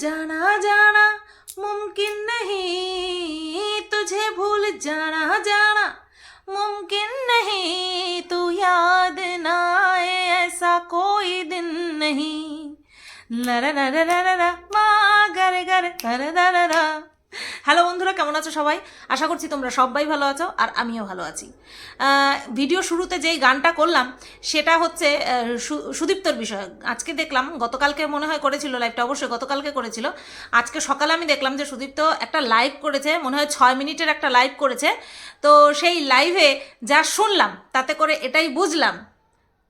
जाना जाना, मुमकिन नहीं, तुझे भूल जाना जाना, मुमकिन नहीं, तू याद ना आए, ऐसा कोई दिन नहीं। नर नर नर नर रा गर गर नर नर नर হ্যালো বন্ধুরা, কেমন আছো সবাই? আশা করছি তোমরা সবাই ভালো আছো আর আমিও ভালো আছি। ভিডিও শুরুতে যেই গানটা করলাম, সেটা হচ্ছে সুদীপ্তর বিষয় আজকে দেখলাম, গতকালকে মনে হয় করেছিল লাইভটা অবশ্যই গতকালকে করেছিল। আজকে সকালে আমি দেখলাম যে সুদীপ্ত একটা লাইভ করেছে, মনে হয় ছয় মিনিটের একটা লাইভ করেছে। তো সেই লাইভে যা শুনলাম, তাতে করে এটাই বুঝলাম,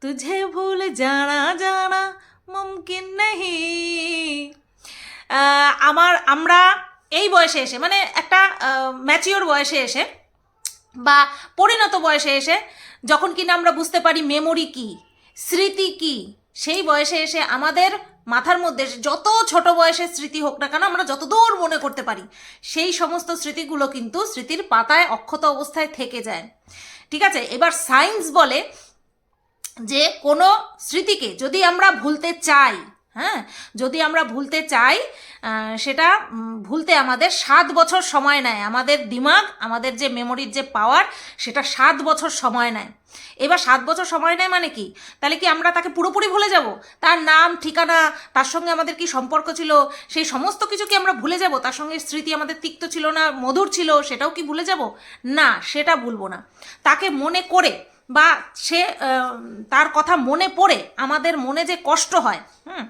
তুঝে ভুল জানা জানা মুমকিন নেহি আমার, আমরা এই বয়সে এসে মানে একটা ম্যাচিওর বয়সে এসে বা পরিণত বয়সে এসে যখন কিনা আমরা বুঝতে পারি মেমোরি কি, স্মৃতি কি, সেই বয়সে এসে আমাদের মাথার মধ্যে যত ছোট বয়সের স্মৃতি হোক না কেন আমরা যতদূর মনে করতে পারি, সেই সমস্ত স্মৃতিগুলো কিন্তু স্মৃতির পাতায় অক্ষত অবস্থায় থেকে যায়। ঠিক আছে? এবার সায়েন্স বলে যে কোনো স্মৃতিকে যদি আমরা ভুলতে চাই হ্যাঁ? যদি আমরা ভুলতে চাই সেটা ভুলতে আমাদের সাত বছর সময় নেয়। আমাদের দিমাগ, আমাদের যে মেমোরির যে পাওয়ার সেটা সাত বছর সময় নেয়। এবার সাত বছর সময় নেয় মানে কি? তাহলে কি আমরা তাকে পুরোপুরি ভুলে যাব? তার নাম, ঠিকানা, তার সঙ্গে আমাদের কি সম্পর্ক ছিল? সেই সমস্ত কিছু কি আমরা ভুলে যাব? তার সঙ্গে স্মৃতি আমাদের তিক্ত ছিল না, মধুর ছিল, সেটাও কি ভুলে যাব? না, সেটা ভুলবো না। তাকে মনে করে বা সে তার কথা মনে পড়ে আমাদের মনে যে কষ্ট হয়, হুম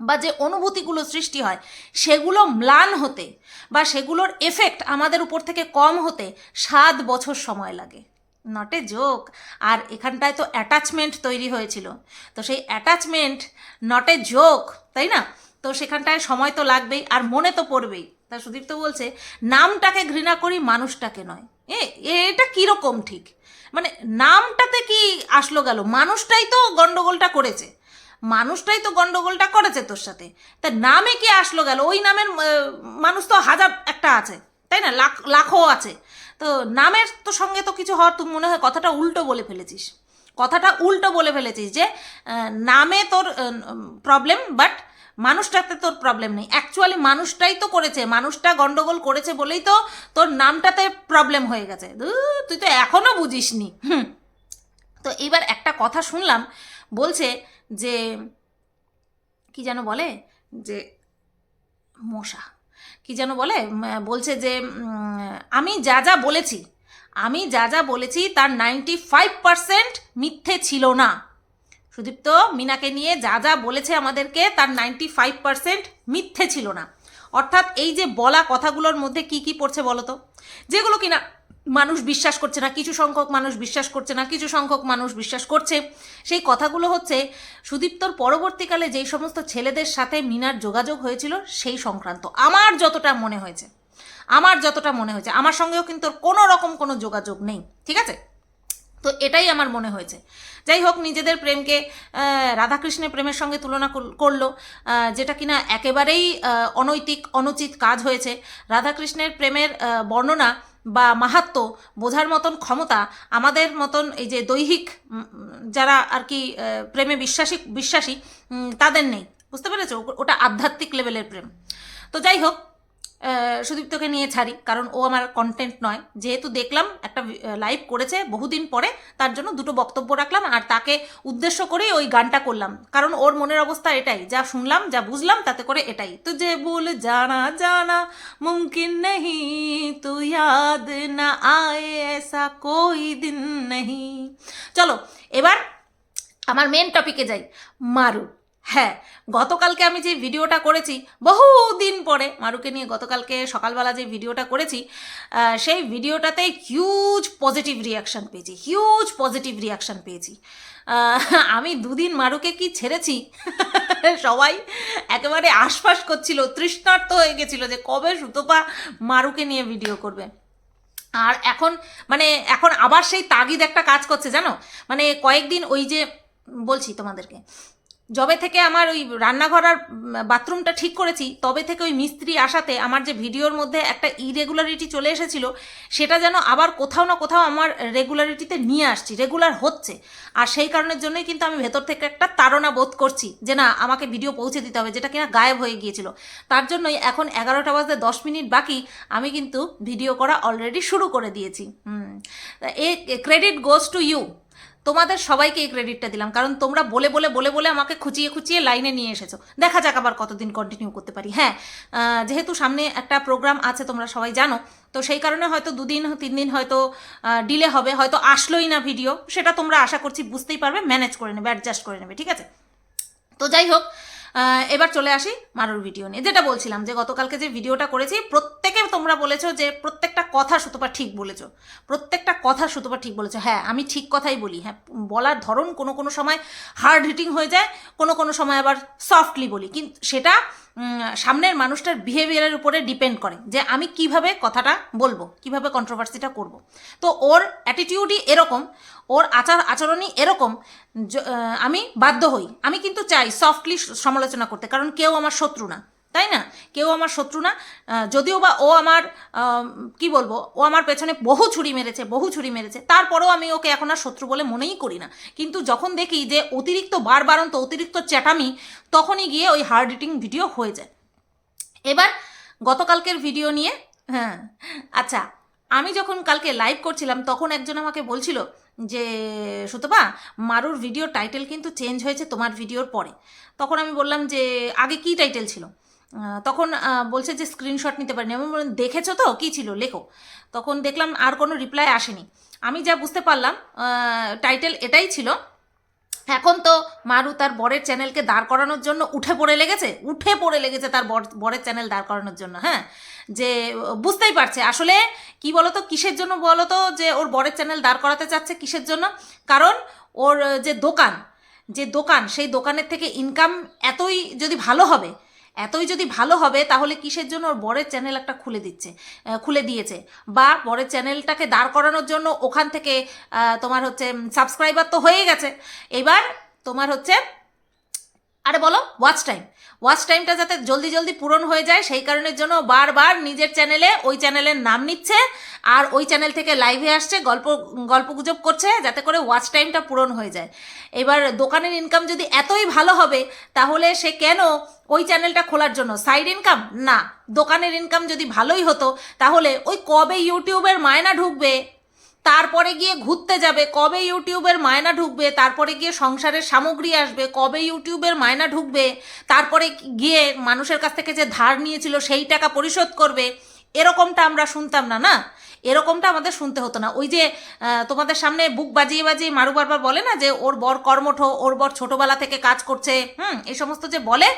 বা যে অনুভূতিগুলো সৃষ্টি হয়, সেগুলো ম্লান হতে বা সেগুলোর এফেক্ট আমাদের উপর থেকে কম হতে সাত বছর সময় লাগে। নট এ জোক আর এখানটায় তো অ্যাটাচমেন্ট তৈরি হয়েছিল। তো সেই অ্যাটাচমেন্ট নট এ জোক তাই না? তো সেখানটায় সময় তো লাগবেই আর মনে তো পড়বেই। তা সুদীপ তো বলছে, নামটাকে ঘৃণা করি মানুষটাকে নয়। এ, এটা কীরকম ঠিক? মানে নামটাতে কি আসলো গেল? মানুষটাই তো গন্ডগোলটা করেছে। মানুষটাই তো গন্ডগোলটা করেছে তোর সাথে। তা নামে কি আসলো গেল? ওই নামের মানুষ তো হাজার একটা আছে, তাই না? লাখ, লাখও আছে। তো নামের তো সঙ্গে তো কিছু হওয়ার তুমি মনে হয় কথাটা উল্টো বলে ফেলেছিস। কথাটা উল্টো বলে ফেলেছিস যে নামে তোর প্রবলেম বাট মানুষটাতে তোর প্রবলেম নেই। অ্যাকচুয়ালি মানুষটাই তো করেছে। মানুষটা গন্ডগোল করেছে বলেই তো তোর নামটাতে প্রবলেম হয়ে গেছে। তুই তো এখনও বুঝিসনি। হুম। তো এবার একটা কথা শুনলাম, বলছে যে, কি যেন বলে? যে, মশা। কি যেন বলে? বলছে যে আমি যা যা বলেছি, আমি যা যা বলেছি তার নাইনটি ফাইভ পারসেন্ট মিথ্যে ছিল না। সুদীপ্ত, মিনাকে নিয়ে যা যা বলেছে আমাদেরকে তার নাইনটি ফাইভ পারসেন্ট মিথ্যে ছিল না। অর্থাৎ এই যে বলা কথাগুলোর মধ্যে কি কি পড়ছে বলো তো যেগুলো কিনা মানুষ বিশ্বাস করছে না, কিছু সংখ্যক মানুষ বিশ্বাস করছে না, কিছু সংখ্যক মানুষ বিশ্বাস করছে। সেই কথাগুলো হচ্ছে, সুদীপ্তর পরবর্তীকালে যেই সমস্ত ছেলেদের সাথে মিনার যোগাযোগ হয়েছিল, সেই সংক্রান্ত। আমার যতটা মনে হয়েছে, আমার যতটা মনে হয়েছে, আমার সঙ্গেও কিন্তু কোনো রকম কোনো যোগাযোগ নেই, ঠিক আছে? তো এটাই আমার মনে হয়েছে। যাই হোক, নিজেদের প্রেমকে রাধাকৃষ্ণের প্রেমের সঙ্গে তুলনা করল যেটা কিনা একেবারেই অনৈতিক, অনুচিত কাজ হয়েছে। রাধাকৃষ্ণের প্রেমের বর্ণনা বা মাহাত্ম বোঝার মতন ক্ষমতা আমাদের মতন এই যে দৈহিক যারা আর কি প্রেমে বিশ্বাসী বিশ্বাসী তাদের নেই। বুঝতে পেরেছ? ওটা আধ্যাত্মিক লেভেলের প্রেম। তো যাই হোক সুদীপ্তকে নিয়ে ছাড়ি, কারণ ও আমার কন্টেন্ট নয়। যেহেতু দেখলাম, একটা লাইভ করেছে বহুদিন পরে, তার জন্য দুটো বক্তব্য রাখলাম আর তাকে উদ্দেশ্য করেই ওই গানটা করলাম। কারণ ওর মনের অবস্থা এটাই, যা শুনলাম, যা বুঝলাম, তাতে করে এটাই। তো যে ভুল জানা জানা, মুমকিন নেহি তু ইয়াদ না আয়ে এসা কোই দিন নেহি। চলো, এবার আমার মেন টপিকে যাই। মারু। হ্যাঁ গতকালকে আমি যে ভিডিওটা করেছি বহু দিন পরে, মারুকে নিয়ে গতকালকে সকালবেলা যে ভিডিওটা করেছি সেই ভিডিওটাতে হিউজ পজিটিভ রিয়াকশান পেয়েছি হিউজ পজিটিভ রিয়াকশান পেয়েছি। আমি দুদিন মারুকে কি ছেড়েছি, সবাই একেবারে আশপাশ করছিল, তৃষ্ণার্ত হয়ে গেছিল যে কবে সুতপা মারুকে নিয়ে ভিডিও করবে। আর এখন মানে এখন আবার সেই তাগিদ একটা কাজ করছে, জানো? মানে কয়েকদিন ওই যে বলছি তোমাদেরকে যবে থেকে আমার ওই রান্নাঘর আর বাথরুমটা ঠিক করেছি, তবে থেকে ওই মিস্ত্রি আসাতে আমার যে ভিডিওর মধ্যে একটা ইরেগুলারিটি চলে এসেছিল, সেটা যেন আবার কোথাও না কোথাও আমার রেগুলারিটিতে নিয়ে আসছি রেগুলার হচ্ছে। আর সেই কারণের জন্যই কিন্তু আমি ভেতর থেকে একটা তাড়না বোধ করছি যে না, আমাকে ভিডিও পৌঁছে দিতে হবে, যেটা কিনা গায়েব হয়ে গিয়েছিল। তার জন্যই এখন এগারোটা বাজতে দশ মিনিট বাকি, আমি কিন্তু ভিডিও করা অলরেডি শুরু করে দিয়েছি। হুম a credit goes to you তোমাদের সবাইকে এই ক্রেডিটটা দিলাম। কারণ তোমরা বলে বলে বলে বলে আমাকে খুঁচিয়ে খুঁচিয়ে লাইনে নিয়ে এসেছ। দেখা যাক আবার কতদিন কন্টিনিউ করতে পারি। হ্যাঁ যেহেতু সামনে একটা প্রোগ্রাম আছে, তোমরা সবাই জানো, তো সেই কারণে হয়তো দুদিন, তিন দিন হয়তো ডিলে হবে, হয়তো আসলোই না ভিডিও সেটা তোমরা আশা করছি বুঝতেই পারবে ম্যানেজ করে নেবে অ্যাডজাস্ট করে নেবে, ঠিক আছে? তো যাই হোক এবার চলে আসি মারুর ভিডিও নিয়ে। যেটা বলছিলাম যে গতকালকে যে ভিডিওটা করেছি, প্রত্যেকে তোমরা বলেছ যে প্রত্যেকটা কথা সুতপা ঠিক বলেছ। প্রত্যেকটা কথা সুতপা ঠিক বলেছ। হ্যাঁ আমি ঠিক কথাই বলি। হ্যাঁ বলার ধরন কোনো কোনো সময় হার্ড হিটিং হয়ে যায়, কোনো কোনো সময় আবার সফটলি বলি। কিন্তু সেটা সামনের মানুষটার বিহেভিয়ারের উপরে ডিপেন্ড করে যে আমি কীভাবে কথাটা বলব, কীভাবে কন্ট্রোভার্সিটা করব। তো ওর অ্যাটিটিউডই এরকম, ওর আচার, আচরণই এরকম আমি বাধ্য হই। আমি কিন্তু চাই সফটলি সমালোচনা করতে, কারণ কেউ আমার শত্রু না। তাই না? কেউ আমার শত্রু না। যদিও বা ও আমার আম, কি বলব ও আমার পেছনে বহু ছুরি মেরেছে বহু ছুরি মেরেছে তারপরেও আমি ওকে এখন আর শত্রু বলে মনেই করি না। কিন্তু যখন দেখি যে অতিরিক্ত বারবারন্ত অতিরিক্ত চ্যাটামি তখনই গিয়ে ওই হার্ড হিটিং ভিডিও হয়ে যায়। এবার গতকালকের ভিডিও নিয়ে হ্যাঁ আচ্ছা আমি যখন কালকে লাইভ করছিলাম তখন একজন আমাকে বলছিল যে সুতপা মারুর ভিডিও টাইটেল কিন্তু চেঞ্জ হয়েছে তোমার ভিডিওর পরে। তখন আমি বললাম যে আগে কি টাইটেল ছিল? তখন বলছে যে স্ক্রিনশট নিতে পারিনি। আমি বললাম, দেখেছ তো? কী ছিল? লেখো। তখন দেখলাম আর কোনো রিপ্লাই আসেনি। আমি যা বুঝতে পারলাম টাইটেল এটাই ছিল, এখন তো মারু তার বরের চ্যানেলকে দাঁড় করানোর জন্য উঠে পড়ে লেগেছে, উঠে পড়ে লেগেছে তার বর, বরের চ্যানেল দাঁড় করানোর জন্য। হ্যাঁ? যে, বুঝতেই পারছে। আসলে কি বলতো, কিসের জন্য বলতো যে ওর বরের চ্যানেল দাঁড় করাতে চাচ্ছে? কিসের জন্য? কারণ ওর, যে দোকান যে দোকান, সেই দোকানের থেকে ইনকাম এতই যদি ভালো হবে এতই যদি ভালো হবে, তাহলে কিসের জন্য ওর বরের চ্যানেল একটা খুলে দিচ্ছে? খুলে দিয়েছে। বা বরের চ্যানেলটাকে দাঁড় করানোর জন্য ওখান থেকে তোমার হচ্ছে সাবস্ক্রাইবার তো হয়ে গেছে। এবার তোমার হচ্ছে, আরে বলো ওয়াচ টাইম ওয়াচ টাইমটা যাতে জলদি জলদি পূরণ হয়ে যায়, সেই কারণের জন্য বারবার নিজের চ্যানেলে ওই চ্যানেলের নাম নিচ্ছে আর ওই চ্যানেল থেকে লাইভে আসছে, গল্প গল্পগুজব করছে যাতে করে ওয়াচ টাইমটা পূরণ হয়ে যায়। এবার দোকানের ইনকাম যদি এতই ভালো হবে, তাহলে সে কেন ওই চ্যানেলটা খোলার জন্য? সাইড ইনকাম না। দোকানের ইনকাম যদি ভালোই হতো, তাহলে ওই কবে ইউটিউবের মায়না ঢুকবে? তারপরে গিয়ে ঘুরতে যাবে, কবে ইউটিউবের মায়না ঢুকবে, তারপরে গিয়ে সংসারের সামগ্রী আসবে, কবে ইউটিউবের মায়না ঢুকবে, তারপরে গিয়ে মানুষের কাছ থেকে যে ধার নিয়েছিল সেই টাকা পরিশোধ করবে, এরকমটা আমরা শুনতাম না না? এরকমটা আমাদের শুনতে হতো না। ওই যে তোমাদের সামনে বুক বাজিয়ে বাজিয়ে মারু বারবার বলে না যে, ওর বর কর্মঠ, ওর বর ছোটবেলা থেকে কাজ করছে। হুম, এই সমস্ত যে বলে,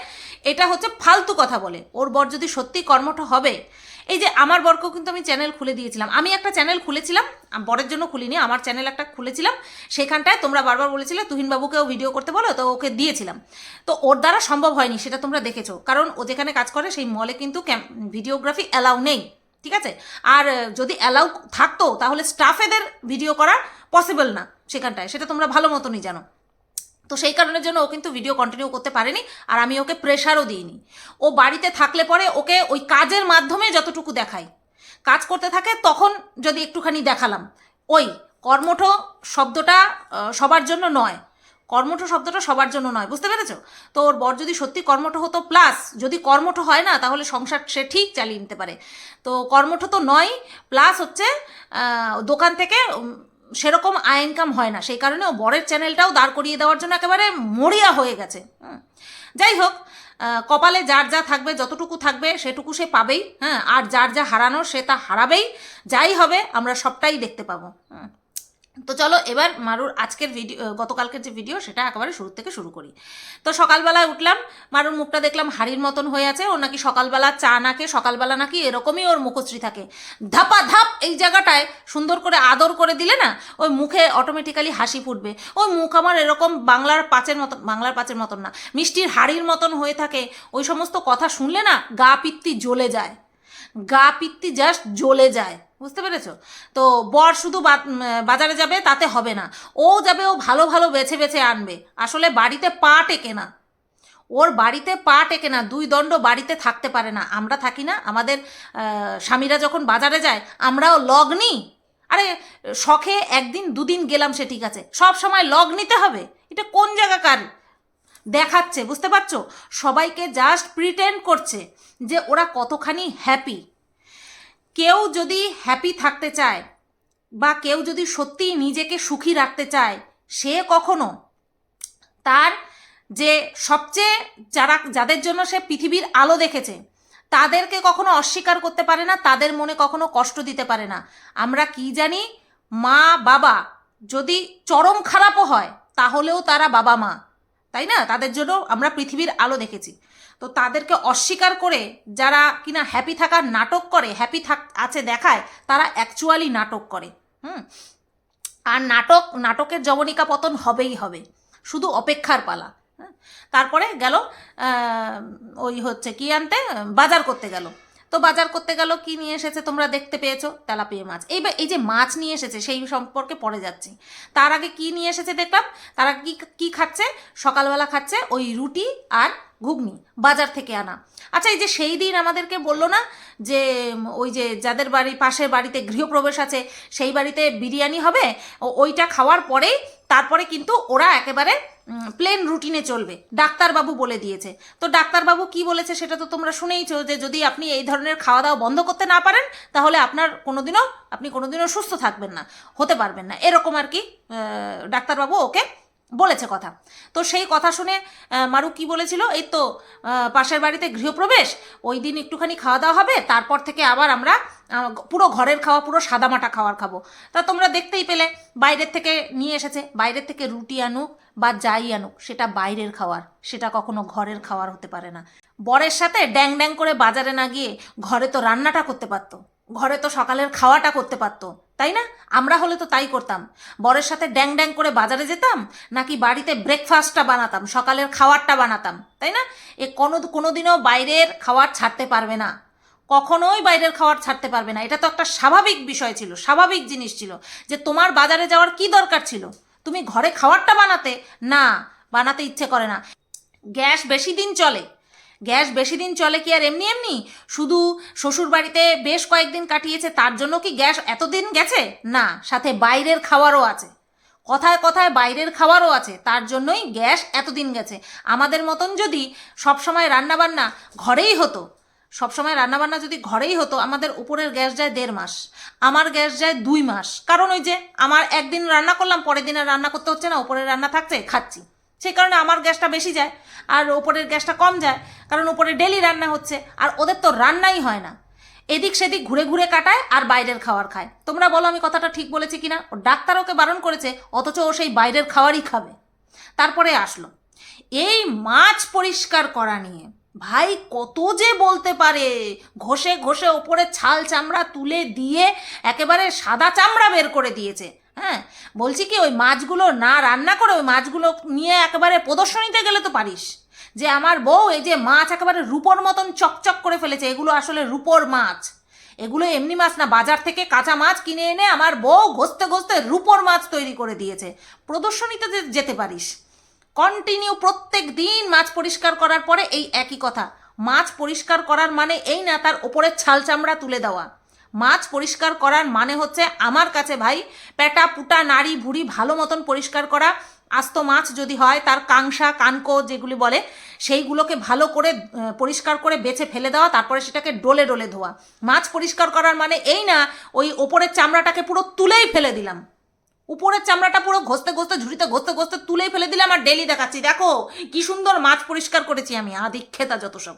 এটা হচ্ছে ফালতু কথা বলে। ওর বর যদি সত্যি কর্মঠ হবে এই যে আমার বরকেও কিন্তু আমি চ্যানেল খুলে দিয়েছিলাম। আমি একটা চ্যানেল খুলেছিলাম বরের জন্য খুলিনি, আমার চ্যানেল একটা খুলেছিলাম। সেখানটায় তোমরা বারবার বলেছিলে তুহিনবাবুকেও ভিডিও করতে বলো, তো ওকে দিয়েছিলাম। তো ওর দ্বারা সম্ভব হয়নি, সেটা তোমরা দেখেছ। কারণ ও যেখানে কাজ করে, সেই মলে কিন্তু ভিডিওগ্রাফি অ্যালাউ নেই, ঠিক আছে? আর যদি অ্যালাউ থাকতো, তাহলে স্টাফেদের ভিডিও করা পসিবল না, সেখানটায়। সেটা তোমরা ভালো মতনই জানো। তো সেই কারণের জন্য ও কিন্তু ভিডিও কন্টিনিউ করতে পারেনি, আর আমি ওকে প্রেশারও দিইনি। ও বাড়িতে থাকলে পরে ওকে ওই কাজের মাধ্যমে যতটুকু দেখাই। কাজ করতে থাকে তখন যদি একটুখানি দেখালাম। ওই কর্মঠ শব্দটা সবার জন্য নয়। কর্মঠ শব্দটা সবার জন্য নয়, বুঝতে পেরেছ? তো ওর বর যদি সত্যি কর্মঠ হতো প্লাস যদি কর্মঠ হয় না, তাহলে সংসার সে ঠিক চালিয়ে নিতে পারে। তো কর্মঠ তো নয় প্লাস হচ্ছে দোকান থেকে সেরকম আয় ইনকাম হয় না। সেই কারণে ও বরের চ্যানেলটাও দাঁড় করিয়ে দেওয়ার জন্য একেবারে মরিয়া হয়ে গেছে। যাই হোক কপালে যার যা থাকবে, যতটুকু থাকবে, সেটুকু সে পাবেই। হ্যাঁ আর যার যা হারানো, সে তা হারাবেই। যাই হবে, আমরা সবটাই দেখতে পাবো। তো চলো এবার মারুর আজকের ভিডিও গতকালকের যে ভিডিও সেটা একেবারে শুরু থেকে শুরু করি। তো সকালবেলায় উঠলাম, মারুর মুখটা দেখলাম হাড়ির মতন হয়ে আছে, ওর নাকি সকালবেলা চা নাকে সকালবেলা নাকি এরকমই ওর মুখশ্রী থাকে। ধাপা ধাপ এই জায়গাটায় সুন্দর করে আদর করে দিলে না, ওই মুখে অটোমেটিক্যালি হাসি ফুটবে। ওই মুখ আমার এরকম বাংলার পাঁচের মতন বাংলার পাঁচের মতন না, মিষ্টির হাড়ির মতন হয়ে থাকে। ওই সমস্ত কথা শুনলে না গা পিত্তি জ্বলে যায়। গা পিত্তি জাস্ট জ্বলে যায়। বুঝতে পেরেছ? তো বর শুধু বাজারে যাবে, তাতে হবে না। ও যাবে, ও ভালো ভালো বেছে বেছে আনবে। আসলে বাড়িতে পা টেকে না। ওর বাড়িতে পা টেকে না, দুই দণ্ড বাড়িতে থাকতে পারে না। আমরা থাকি না, আমাদের স্বামীরা যখন বাজারে যায়, আমরাও লগ নিই আরে, শখে একদিন, দুদিন গেলাম সে ঠিক আছে। সব সময় লগ নিতে হবে। এটা কোন জায়গাকার দেখাচ্ছে, বুঝতে পারছ? সবাইকে জাস্ট প্রিটেন্ড করছে যে ওরা কতখানি হ্যাপি কেউ যদি হ্যাপি থাকতে চায় বা কেউ যদি সত্যিই নিজেকে সুখী রাখতে চায়, সে কখনো তার যে সবচেয়ে যারা, যাদের জন্য সে পৃথিবীর আলো দেখেছে, তাদেরকে কখনো অস্বীকার করতে পারে না, তাদের মনে কখনো কষ্ট দিতে পারে না। আমরা কি জানি, মা, বাবা যদি চরম খারাপও হয়, তাহলেও তারা বাবা মা তাই না? তাদের জন্য আমরা পৃথিবীর আলো দেখেছি। তো তাদেরকে অস্বীকার করে যারা কিনা হ্যাপি থাকার নাটক করে হ্যাপি থাক, আছে দেখায়, তারা অ্যাকচুয়ালি নাটক করে। হুম? আর নাটক, নাটকের জবনিকা পতন হবেই হবে। শুধু অপেক্ষার পালা? তারপরে গেল ওই হচ্ছে কি আনতে? বাজার করতে গেল। তো বাজার করতে গেল, কি নিয়ে এসেছে তোমরা দেখতে পেয়েছ? তেলাপিয়া মাছ। এই বা- এই যে মাছ নিয়ে এসেছে, সেই সম্পর্কে পরে যাচ্ছি। তার আগে কি নিয়ে এসেছে দেখলাম? তারা কি কি খাচ্ছে? সকালবেলা খাচ্ছে ওই রুটি আর ঘুগনি, বাজার থেকে আনা। আচ্ছা এই যে সেই দিন আমাদেরকে বলল না যে, ওই যে যাদের বাড়ি, পাশের বাড়িতে গৃহপ্রবেশ আছে, সেই বাড়িতে বিরিয়ানি হবে ওইটা খাওয়ার পরেই তারপরে কিন্তু ওরা একেবারে প্লেন রুটিনে চলবে। ডাক্তারবাবু বলে দিয়েছে। তো ডাক্তারবাবু কি বলেছে সেটা তো তোমরা শুনেইছো যে, যদি আপনি এই ধরনের খাওয়া দাওয়া বন্ধ করতে না পারেন, তাহলে আপনার কোনোদিনও, আপনি কোনোদিনও সুস্থ থাকবেন না, হতে পারবেন না। এরকম আর কি ডাক্তারবাবু ওকে বলেছে কথা। তো সেই কথা শুনে মারু কি বলেছিল? এই তো পাশের বাড়িতে গৃহপ্রবেশ, ওই দিন একটুখানি খাওয়া দাওয়া হবে, তারপর থেকে আবার আমরা পুরো ঘরের খাওয়া, পুরো সাদামাটা খাওয়ার খাব। তা তোমরা দেখতেই পেলে, বাইরের থেকে নিয়ে এসেছে, বাইরের থেকে রুটি আনুক বা যাই আনুক, সেটা বাইরের খাওয়ার, সেটা কখনো ঘরের খাওয়ার হতে পারে না। বরের সাথে ড্যাং ড্যাং করে বাজারে না গিয়ে ঘরে তো রান্নাটা করতে পারতো, ঘরে তো সকালের খাওয়াটা করতে পারতো। তাই না? আমরা হলে তো তাই করতাম। বরের সাথে ড্যাং ড্যাং করে বাজারে যেতাম, নাকি বাড়িতে ব্রেকফাস্টটা বানাতাম, সকালের খাবারটা বানাতাম, তাই না? এ কোনো কোনোদিনও বাইরের খাবার ছাড়তে পারবে না। কখনোই বাইরের খাবার ছাড়তে পারবে না। এটা তো একটা স্বাভাবিক বিষয় ছিল, স্বাভাবিক জিনিস ছিল যে তোমার বাজারে যাওয়ার কি দরকার ছিল? তুমি ঘরে খাবারটা বানাতে? না, বানাতে ইচ্ছে করে না। গ্যাস বেশি দিন চলে গ্যাস বেশি দিন চলে কি আর এমনি এমনি? শুধু শ্বশুর বাড়িতে বেশ কয়েকদিন কাটিয়েছে, তার জন্য কি গ্যাস এতদিন গেছে? না, সাথে বাইরের খাবারও আছে। কথায় কথায় বাইরের খাবারও আছে, তার জন্যই গ্যাস এতদিন গেছে। আমাদের মতন যদি সবসময় রান্নাবান্না ঘরেই হতো, সবসময় রান্নাবান্না যদি ঘরেই হতো, আমাদের উপরের গ্যাস যায় দেড় মাস, আমার গ্যাস যায় দুই মাস। কারণ ওই যে, আমার একদিন রান্না করলাম, পরের দিন রান্না করতে হচ্ছে না উপরের রান্না থাকছে, খাচ্ছি। সেই কারণে আমার গ্যাসটা বেশি যায়, আর ওপরের গ্যাসটা কম যায়, কারণ ওপরে ডেলি রান্না হচ্ছে, আর ওদের তো রান্নাই হয় না। এদিক সেদিক ঘুরে ঘুরে কাটায় আর বাইরের খাবার খায়। তোমরা বলো আমি কথাটা ঠিক বলেছি কিনা? ও ডাক্তার ওকে বারণ করেছে, অথচ ও সেই বাইরের খাবারই খাবে। তারপরে আসলো, এই মাছ পরিষ্কার করা নিয়ে। ভাই, কত যে বলতে পারে, ঘষে ঘষে ওপরে ছাল চামড়া তুলে দিয়ে একেবারে সাদা চামড়া বের করে দিয়েছে। হ্যাঁ বলছি কি, ওই মাছগুলো না রান্না করে ওই মাছগুলো নিয়ে একেবারে প্রদর্শনীতে গেলে তো পারিস। যে আমার বউ এই যে মাছ একেবারে রূপোর মতন চকচক করে ফেলেছে, এগুলো আসলে রূপোর মাছ। এগুলো এমনি মাছ না, বাজার থেকে কাঁচা মাছ কিনে এনে আমার বউ ঘষতে ঘষতে রূপোর মাছ তৈরি করে দিয়েছে। প্রদর্শনীতে যেতে পারিস। কন্টিনিউ প্রত্যেক দিন মাছ পরিষ্কার করার পরে এই একই কথা। মাছ পরিষ্কার করার মানে এই না, তার ওপরের ছাল চামড়া তুলে দেওয়া। মাছ পরিষ্কার করার মানে হচ্ছে আমার কাছে ভাই পেটা পুটা নাড়ি ভুড়ি ভালো মতন পরিষ্কার করা। আস্ত মাছ যদি হয় তার কাংসা কানকো যেগুলি বলে, সেইগুলোকে ভালো করে পরিষ্কার করে বেছে ফেলে দেওয়া, তারপরে সেটাকে ডোলে ডোলে ধোয়া। মাছ পরিষ্কার করার মানে এই না, ওই ওপরের চামড়াটাকে পুরো তুলেই ফেলে দিলাম। উপরের চামড়াটা পুরো ঘষতে ঘষতে, ঝুড়িতে ঘষতে ঘষতে তুলেই ফেলে দিলাম আর ডেলি দেখাচ্ছি। দেখো, কি সুন্দর মাছ পরিষ্কার করেছি আমি, আদিক্ষেতা যত সব।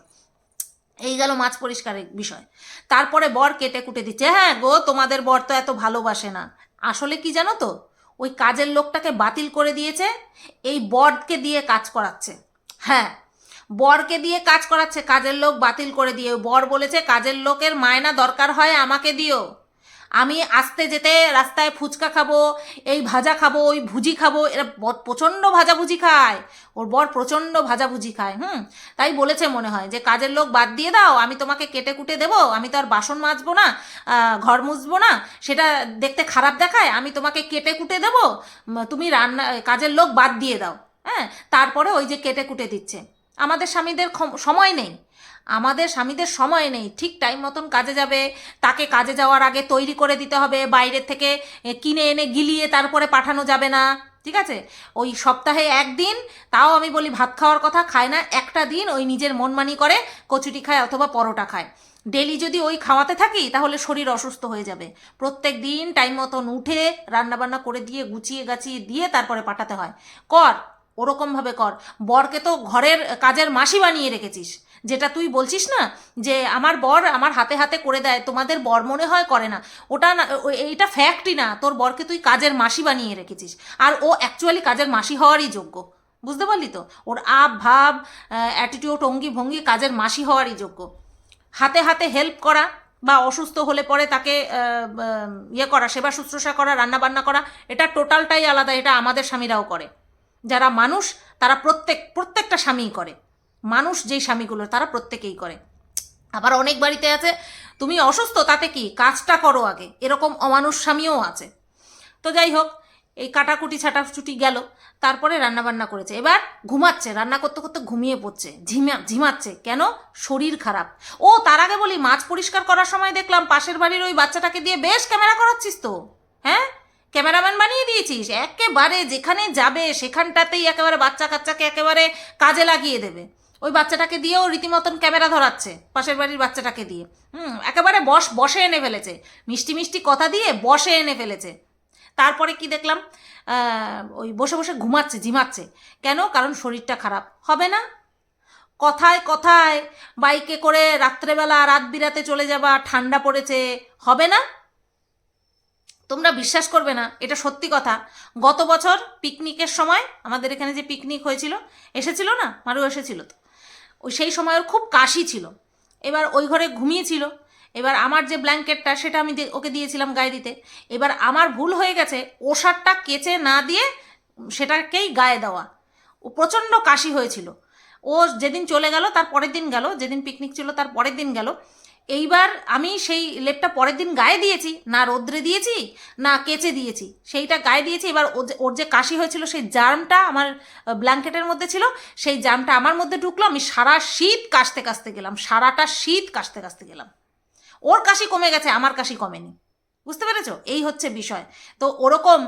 এই গেল মাছ পরিষ্কারের বিষয়। তারপরে বর কেটে কুটে দিচ্ছে হ্যাঁ গো, তোমাদের বর তো এত ভালোবাসে না। আসলে কি জানো তো, ওই কাজের লোকটাকে বাতিল করে দিয়েছে, এই বরকে দিয়ে কাজ করাচ্ছে। হ্যাঁ বরকে দিয়ে কাজ করাচ্ছে, কাজের লোক বাতিল করে দিয়ে। বর বলেছে, কাজের লোকের মায়না দরকার হয় আমাকে দিও আমি আসতে যেতে রাস্তায় ফুচকা খাব, এই ভাজা খাব, ওই ভুজি খাব, এরা ব- প্রচণ্ড ভাজাভুজি খায়। ওর বর প্রচণ্ড ভাজাভুজি খায়, হুম? তাই বলেছে মনে হয় যে, কাজের লোক বাদ দিয়ে দাও, আমি তোমাকে কেটে কুটে দেবো, আমি তো আর বাসন মাজবো না ঘর মুছবো না, সেটা দেখতে খারাপ দেখায়, আমি তোমাকে কেটে কুটে দেবো তুমি রান্না কাজের লোক বাদ দিয়ে দাও। হ্যাঁ? তারপরে ওই যে কেটে কুটে দিচ্ছে। আমাদের স্বামীদের সময় নেই। আমাদের স্বামীদের সময় নেই। ঠিক টাইম মতন কাজে যাবে। তাকে কাজে যাওয়ার আগে তৈরি করে দিতে হবে। বাইরের থেকে কিনে এনে গিলিয়ে তারপরে পাঠানো যাবে না। ঠিক আছে? ওই সপ্তাহে একদিন, তাও আমি বলি ভাত খাওয়ার কথা, খায় না। একটা দিন ওই নিজের মনমানি করে কচুরি খায় অথবা পরোটা খায়। ডেলি যদি ওই খাওয়াতে থাকি, তাহলে শরীর অসুস্থ হয়ে যাবে। প্রত্যেক দিন টাইম মতন উঠে রান্নাবান্না করে দিয়ে, গুছিয়ে গাছিয়ে দিয়ে তারপরে পাঠাতে হয়। কর, ওরকমভাবে কর। বরকে তো ঘরের কাজের মাসি বানিয়ে রেখেছিস। যেটা তুই বলছিস না, যে আমার বর আমার হাতে হাতে করে দেয়, তোমাদের বর মনে হয় করে না। ওটা না এইটা ফ্যাক্টই না, তোর বরকে তুই কাজের মাসি বানিয়ে রেখেছিস। আর ও অ্যাকচুয়ালি কাজের মাসি হওয়ারই যোগ্য। বুঝতে পারলি তো? ওর আপ ভাব অ্যাটিটিউড অঙ্গি ভঙ্গি কাজের মাসি হওয়ারই যোগ্য। হাতে হাতে হেল্প করা বা অসুস্থ হলে পরে তাকে ইয়ে করা, সেবা শুশ্রূষা করা রান্না বান্না করা, এটা টোটালটাই আলাদা, এটা আমাদের স্বামীরাও করে। যারা মানুষ, তারা প্রত্যেক, প্রত্যেকটা স্বামীই করে। মানুষ যেই স্বামীগুলো, তারা প্রত্যেকেই করে। আবার অনেক বাড়িতে আছে, তুমি অসুস্থ, তাতে কি? কাজটা করো আগে। এরকম অমানুষ স্বামীও আছে। তো যাই হোক, এই কাটাকুটি ছাটাছুটি গেল, তারপরে রান্না বান্না করেছে। এবার ঘুমাচ্ছে, রান্না করতে করতে ঘুমিয়ে পড়ছে, ঝিমা, ঝিমাচ্ছে। কেন? শরীর খারাপ। ও, তার আগে বলি, মাছ পরিষ্কার করার সময় দেখলাম, পাশের বাড়ির ওই বাচ্চাটাকে দিয়ে বেশ ক্যামেরা করাচ্ছিস তো। হ্যাঁ? ক্যামেরাম্যান বানিয়ে দিয়েছিস। একেবারে যেখানে যাবে, সেখানটাতেই একেবারে বাচ্চা কাচ্চাকে একেবারে কাজে লাগিয়ে দেবে। ওই বাচ্চাটাকে দিয়েও রীতিমতন ক্যামেরা ধরাচ্ছে, পাশের বাড়ির বাচ্চাটাকে দিয়ে। হুম, একেবারে বস, বসে এনে ফেলেছে। মিষ্টি মিষ্টি কথা দিয়ে বসে এনে ফেলেছে। তারপরে কি দেখলাম? ওই বসে বসে ঘুমাচ্ছে, ঝিমাচ্ছে। কেন? কারণ শরীরটা খারাপ। হবে না? কথায় কথায় বাইকে করে রাত্রেবেলা, রাত বিরাতে চলে যাবা, ঠান্ডা পড়েছে। হবে না? তোমরা বিশ্বাস করবে না, এটা সত্যি কথা। গত বছর পিকনিকের সময় আমাদের এখানে যে পিকনিক হয়েছিল, এসেছিল না? মারু এসেছিল তো? ওই সেই সময় ওর খুব কাশি ছিল। এবার ওই ঘরে ঘুমিয়েছিল। এবার আমার যে ব্ল্যাঙ্কেটটা, সেটা আমি ওকে দিয়েছিলাম গায়ে দিতে। এবার আমার ভুল হয়ে গেছে ওষারটা কেচে না দিয়ে সেটাকেই গায়ে দেওয়া। ও প্রচণ্ড কাশি হয়েছিল। ও যেদিন চলে গেল, তার পরের দিন গেল, যেদিন পিকনিক ছিল, তার পরের দিন গেল। এইবার আমি সেই লেপটা পরের দিন গায়ে দিয়েছি, না রোদ্রে দিয়েছি, না কেচে দিয়েছি। সেইটা গায়ে দিয়েছি, এবার ওর যে কাশি হয়েছিল, সেই জার্মটা আমার ব্ল্যাঙ্কেটের মধ্যে ছিল, সেই জার্মটা আমার মধ্যে ঢুকলো, আমি সারা শীত কাশতে কাশতে গেলাম, সারাটা শীত কাশতে কাশতে গেলাম। ওর কাশি কমে গেছে, আমার কাশি কমেনি। বুঝতে পেরেছ? এই হচ্ছে বিষয়। তো ওরকম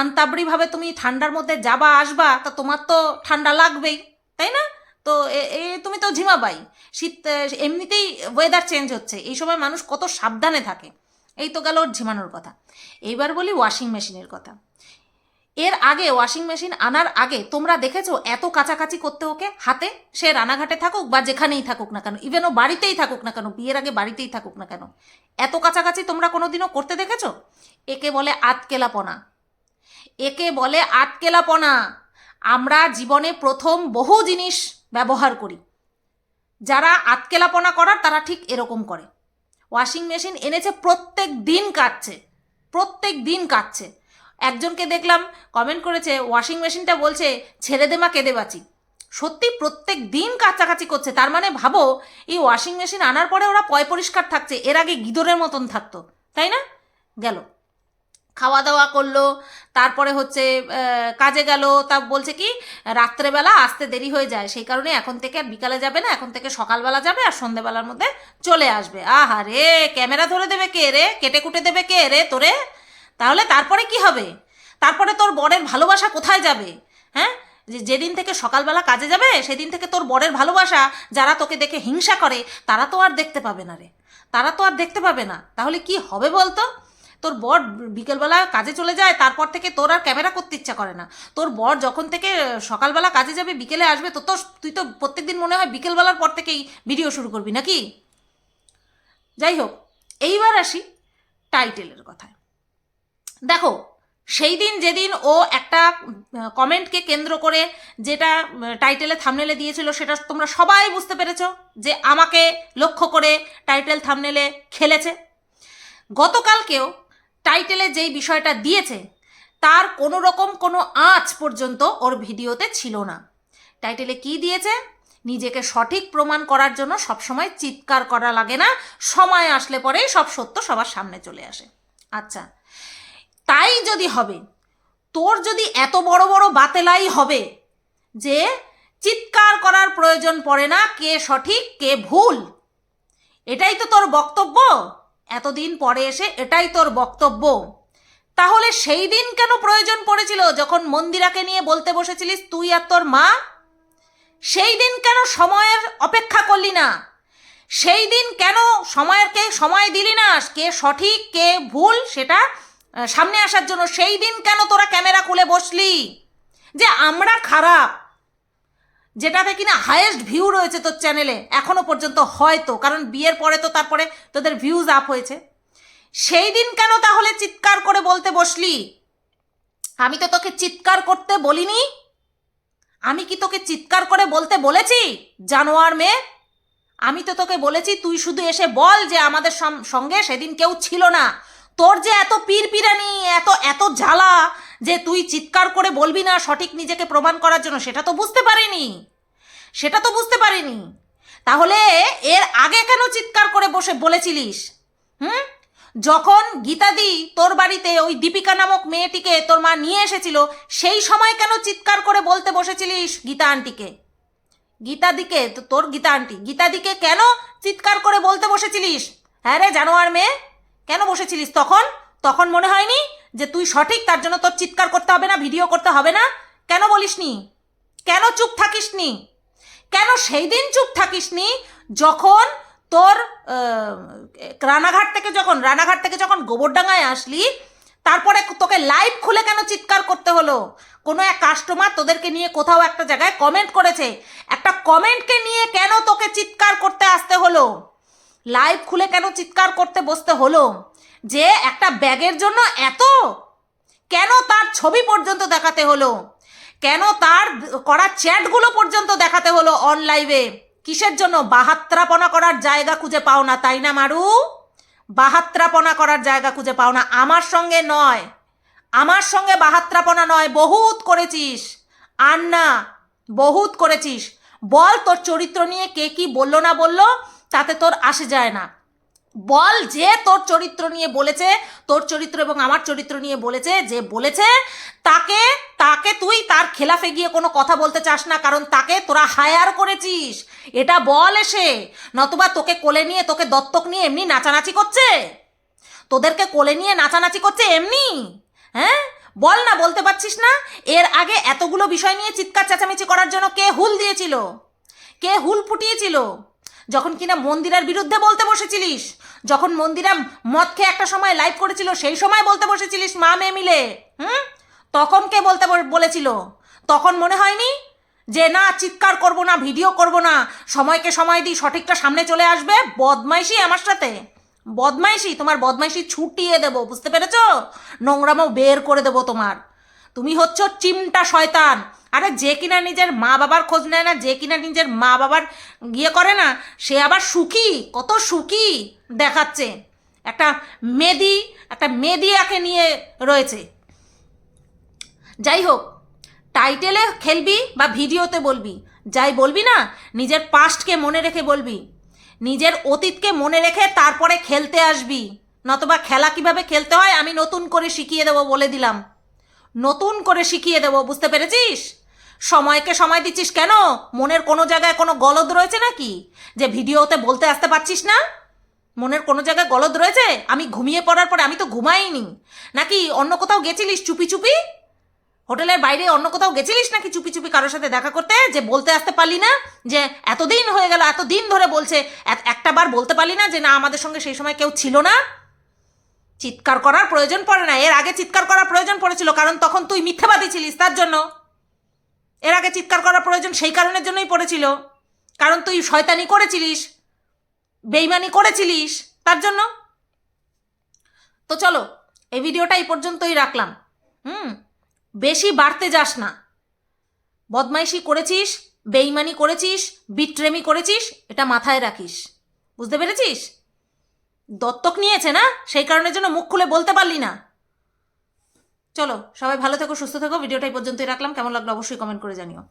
আন্তাবড়িভাবে তুমি ঠান্ডার মধ্যে যাবা, আসবা, তা তোমার তো ঠান্ডা লাগবেই, তাই না? তো এ- তুমি তো ঝিমাবাই। শীত এমনিতেই ওয়েদার চেঞ্জ হচ্ছে। এই সময় মানুষ কত সাবধানে থাকে। এই তো গেল ঝিমানোর কথা। এইবার বলি ওয়াশিং মেশিনের কথা। এর আগে ওয়াশিং মেশিন আনার আগে তোমরা দেখেছ এত কাছাকাছি করতে ওকে? হাতে? সে রানাঘাটে থাকুক বা যেখানেই থাকুক না কেন ইভেন ও বাড়িতেই থাকুক না কেন, বিয়ের আগে বাড়িতেই থাকুক না কেন। এত কাছাকাছি তোমরা কোনোদিনও করতে দেখেছ? একে বলে আতকেলাপনা। একে বলে আতকেলাপনা। আমরা জীবনে প্রথম বহু জিনিস ব্যবহার করি। যারা আতকেলাপনা করার, তারা ঠিক এরকম করে। ওয়াশিং মেশিন এনেছে, প্রত্যেক দিন কাটছে, প্রত্যেক দিন কাটছে। একজনকে দেখলাম কমেন্ট করেছে, ওয়াশিং মেশিনটা বলছে, ছেড়ে দে মা, কেঁদে বাঁচি। সত্যি প্রত্যেক দিন কাচাকাচি করছে, তার মানে ভাবো, এই ওয়াশিং মেশিন আনার পরে ওরা পয় পরিষ্কার থাকছে, এর আগে গিদরের মতন থাকতো, তাই না? গেল। খাওয়া দাওয়া করল, তারপরে হচ্ছে কাজে গেল, তা বলছে কি, রাত্রেবেলা আসতে দেরি হয়ে যায়, সেই কারণে এখন থেকে বিকালে যাবে না, এখন থেকে সকালবেলা যাবে আর সন্ধেবেলার মধ্যে চলে আসবে। আহা রে, ক্যামেরা ধরে দেবে কে রে? কেটে কুটে দেবে কে রে তোরে? তাহলে তারপরে কি হবে? তারপরে তোর বরের ভালোবাসা কোথায় যাবে? হ্যাঁ? যে, যেদিন থেকে সকালবেলা কাজে যাবে, সেদিন থেকে তোর বরের ভালোবাসা, যারা তোকে দেখে হিংসা করে, তারা তো আর দেখতে পাবে না রে। তারা তো আর দেখতে পাবে না। তাহলে কি হবে বলতো? তোর বর বিকেলবেলা কাজে চলে যায়, তারপর থেকে তোর আর ক্যামেরা করতে ইচ্ছা করে না। তোর বর যখন থেকে সকালবেলা কাজে যাবে, বিকেলে আসবে, তো তো তুই তো প্রত্যেকদিন মনে হয় বিকেলবেলার পর থেকেই ভিডিও শুরু করবি নাকি? যাই হোক, এইবার আসি টাইটেলের কথায়। দেখো সেই দিন যেদিন ও একটা কমেন্টকে কেন্দ্র করে যেটা টাইটেলে থামনেলে দিয়েছিল, সেটা তোমরা সবাই বুঝতে পেরেছ যে আমাকে লক্ষ্য করে টাইটেল থামনেলে খেলেছে। গতকালকেও টাইটেলে যেই বিষয়টা দিয়েছে, তার কোনো রকম কোনো আঁচ পর্যন্ত ওর ভিডিওতে ছিল না। টাইটেলে কি দিয়েছে? নিজেকে সঠিক প্রমাণ করার জন্য সবসময় চিৎকার করা লাগে না, সময় আসলে পরেই সব সত্য সবার সামনে চলে আসে। আচ্ছা তাই যদি হবে, তোর যদি এত বড় বড় বাতেলাই হবে যে চিৎকার করার প্রয়োজন পড়ে না, কে সঠিক, কে ভুল, এটাই তো তোর বক্তব্য? এতদিন পরে এসে এটাই তোর বক্তব্য। তাহলে সেই দিন কেন প্রয়োজন পড়েছিল যখন মন্দিরাকে নিয়ে বলতে বসেছিলিস তুই আর তোর মা? সেই দিন কেন সময়ের অপেক্ষা করলি না? সেই দিন কেন সময়েরকে সময় দিলি না? কে সঠিক, কে ভুল সেটা সামনে আসার জন্য সেই দিন কেন তোরা ক্যামেরা খুলে বসলি? যে আমরা খারাপ যেটাতে কিনা হায়েস্ট ভিউ রয়েছে তোর চ্যানেলে এখনও পর্যন্ত হয়তো, কারণ বিয়ের পরে তো তারপরে তোদের ভিউজ আপ হয়েছে। সেই দিন কেন তাহলে চিৎকার করে বলতে বসলি? আমি তো তোকে চিৎকার করতে বলিনি। আমি কি তোকে চিৎকার করে বলতে বলেছি? জানোয়ার মেয়ে আমি তো তোকে বলেছি, তুই শুধু এসে বল যে আমাদের সঙ্গে সেদিন কেউ ছিল না। তোর যে এত পীর পিরানি এত এত জ্বালা যে তুই চিৎকার করে বলবি না সঠিক নিজেকে প্রমাণ করার জন্য, সেটা তো বুঝতে পারিনি। সেটা তো বুঝতে পারিনি। তাহলে এর আগে কেন চিৎকার করে বসে বলেছিলিস? হুম? যখন গীতাদি তোর বাড়িতে ওই দীপিকা নামক মেয়েটিকে তোর মা নিয়ে এসেছিল, সেই সময় কেন চিৎকার করে বলতে বসেছিলিস গীতা আন্টিকে? গীতাদিকে তোর গীতা আন্টি, গীতাদিকে কেন চিৎকার করে বলতে বসেছিলিস? হ্যাঁ রে জানোয়ার মেয়ে, কেন বসেছিলিস তখন? তখন মনে হয়নি যে তুই সঠিক, তার জন্য তোর চিৎকার করতে হবে না, ভিডিও করতে হবে না। কেন বলিসনি? কেন চুপ থাকিসনি? কেন সেই দিন চুপ থাকিসনি? যখন তোর রানাঘাট থেকে যখন, রানাঘাট থেকে যখন গোবরডাঙ্গায় আসলি, তারপরে তোকে লাইভ খুলে কেন চিৎকার করতে হলো? কোনো এক কাস্টমার তোদেরকে নিয়ে কোথাও একটা জায়গায় কমেন্ট করেছে। একটা কমেন্টকে নিয়ে কেন তোকে চিৎকার করতে আসতে হলো? লাইভ খুলে কেন চিৎকার করতে বসতে হলো? যে একটা ব্যাগের জন্য এত? কেন তার ছবি পর্যন্ত দেখাতে হলো? কেন তার করা চ্যাটগুলো পর্যন্ত দেখাতে হলো অন লাইভে কিসের জন্য? বাহাত্রাপনা করার জায়গা খুঁজে পাও না, তাই না, মারু? বাহাত্রাপনা করার জায়গা খুঁজে পাও না। আমার সঙ্গে নয়। আমার সঙ্গে বাহাত্রাপনা নয়। বহুত করেছিস। আর না বহুত করেছিস। বল তোর চরিত্র নিয়ে কে কি বলল না বলল, তাতে তোর আসে যায় না। বল যে তোর চরিত্র নিয়ে বলেছে, তোর চরিত্র এবং আমার চরিত্র নিয়ে বলেছে, যে বলেছে, তাকে তাকে তুই তার খেলাফে গিয়ে কোনো কথা বলতে চাস না, কারণ তাকে তোরা হায়ার করেছিস। এটা বল এসে। নতুবা তোকে কোলে নিয়ে, তোকে দত্তক নিয়ে এমনি নাচানাচি করছে? তোদেরকে কোলে নিয়ে নাচানাচি করছে এমনি? হ্যাঁ? বল না, বলতে পারছিস না? এর আগে এতগুলো বিষয় নিয়ে চিৎকার চেঁচামেচি করার জন্য কে হুল দিয়েছিল? কে হুল ফুটিয়েছিল? যখন কিনা মন্দিরের বিরুদ্ধে বলতে বসেছিলিস যখন মন্দিরা মদ খেয়ে একটা সময় লাইভ করেছিল, সেই সময় বলতে বসেছিলিস মা মেয়ে মিলে, হুম? তখন কে বলতে বল- বলেছিল? তখন মনে হয়নি? যে না, চিৎকার করব না, ভিডিও করব না, সময়কে সময় দিই, সঠিকটা সামনে চলে আসবে, বদমাইশি আমার সাথে। বদমাইশি, তোমার বদমাইশি ছুটিয়ে দেবো, বুঝতে পেরেছ? নোংরামও বের করে দেবো তোমার। তুমি হচ্ছ চিমটা শয়তান। আরে যে কিনা নিজের মা বাবার খোঁজ নেয় না, যে কিনা নিজের মা বাবার ইয়ে করে না, সে আবার সুখী, কত সুখী। দেখাচ্ছে। একটা মেদি, একটা মেদিয়াকে নিয়ে রয়েছে। যাই হোক টাইটেলে খেলবি বা ভিডিওতে বলবি, যাই বলবি না, নিজের পাস্টকে মনে রেখে বলবি। নিজের অতীতকে মনে রেখে তারপরে খেলতে আসবি। নতবা খেলা কীভাবে খেলতে হয় আমি নতুন করে শিখিয়ে দেবো বলে দিলাম। নতুন করে শিখিয়ে দেবো, বুঝতে পেরেছিস? সময়কে সময় দিচ্ছিস কেন? মনের কোনো জায়গায় কোনো গলদ রয়েছে নাকি? যে ভিডিওতে বলতে আসতে পারছিস না? মনের কোনো জায়গায় গলদ রয়েছে? আমি ঘুমিয়ে পড়ার পরে আমি তো ঘুমাইনি। নাকি অন্য কোথাও গেছিলিস চুপি চুপি? হোটেলের বাইরে অন্য কোথাও গেছিলিস নাকি চুপি চুপি কারোর সাথে দেখা করতে? যে বলতে আসতে পারলি না? যে এতদিন হয়ে গেল, এতদিন ধরে বলছে একটা বার বলতে পারলি না যে না, আমাদের সঙ্গে সেই সময় কেউ ছিল না? চিৎকার করার প্রয়োজন পড়ে না। এর আগে চিৎকার করার প্রয়োজন পড়েছিল, কারণ তখন তুই মিথ্যাবাদী ছিলিস তার জন্য। এর আগে চিৎকার করার প্রয়োজন সেই কারণের জন্যই পড়েছিল। কারণ তুই শয়তানি করেছিলিস। বেইমানি করেছিলিস, তার জন্য? তো চলো, এই ভিডিওটা এই পর্যন্তই রাখলাম। হুম, বেশি বাড়তে যাস না। বদমাইশি করেছিস, বেইমানি করেছিস, বিট্রেমি করেছিস, এটা মাথায় রাখিস। বুঝতে পেরেছিস? দত্তক নিয়েছে না? সেই কারণের জন্য মুখ খুলে বলতে পারলি না। চলো, সবাই ভালো থেকো, সুস্থ থেকো, ভিডিওটা এই পর্যন্তই রাখলাম। কেমন লাগল অবশ্যই কমেন্ট করে জানিও।